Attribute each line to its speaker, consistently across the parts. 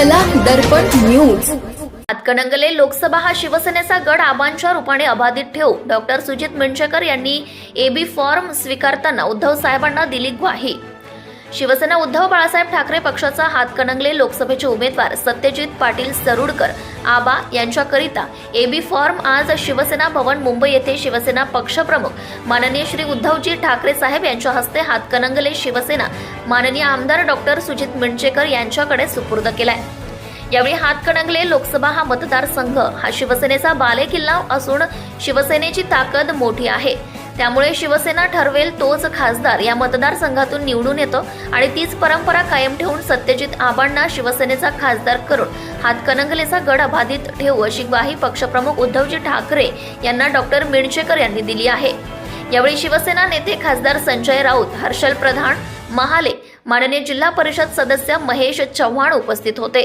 Speaker 1: दर्पण news.
Speaker 2: Hatkanangale Lok Sabha हा शिवसेनेचा गड आबांच्या रूपाने अबाधित ठेवू. डॉक्टर सुजित मिंचकर यांनी एबी फॉर्म स्वीकारताना उद्धव साहेबांना दिली ग्वाही. शिवसेना उद्धव बाळासाहेब ठाकरे पक्षाचा हातकणंगले लोकसभेचे उमेदवार सत्यजित पाटील सरुडकर आबा यांच्याकरिता एबी फॉर्म आज शिवसेना भवन मुंबई येथे शिवसेना पक्षप्रमुख माननीय श्री उद्धवजी ठाकरे साहेब यांच्या हस्ते हातकणंगले शिवसेना माननीय आमदार डॉक्टर सुजित मिणचेकर यांच्याकडे सुपूर्द केलाय. यावेळी हातकणंगले लोकसभा हा मतदारसंघ हा शिवसेनेचा बालेकिल्ला असून शिवसेनेची ताकद मोठी आहे. त्यामुळे शिवसेना ठरवेल तोच खासदार या मतदारसंघातून निवडून येतो आणि तीच परंपरा कायम ठेवून सत्यजित आबांना शिवसेनेचा खासदार करून हातकणंगलेचा गड अबाधित ठेवू अशी ग्वाही पक्षप्रमुख उद्धवजी ठाकरे यांना डॉक्टर मिणचेकर यांनी दिली आहे. यावेळी शिवसेना नेते खासदार संजय राऊत हर्षल प्रधान महाले माननीय जिल्हा परिषद सदस्य महेश चव्हाण उपस्थित होते.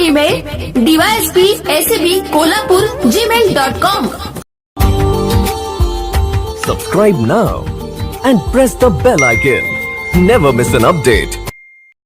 Speaker 1: Email DYSP ACB Kolhapur Gmail dot com
Speaker 3: Subscribe now and press the bell icon. Never miss an update.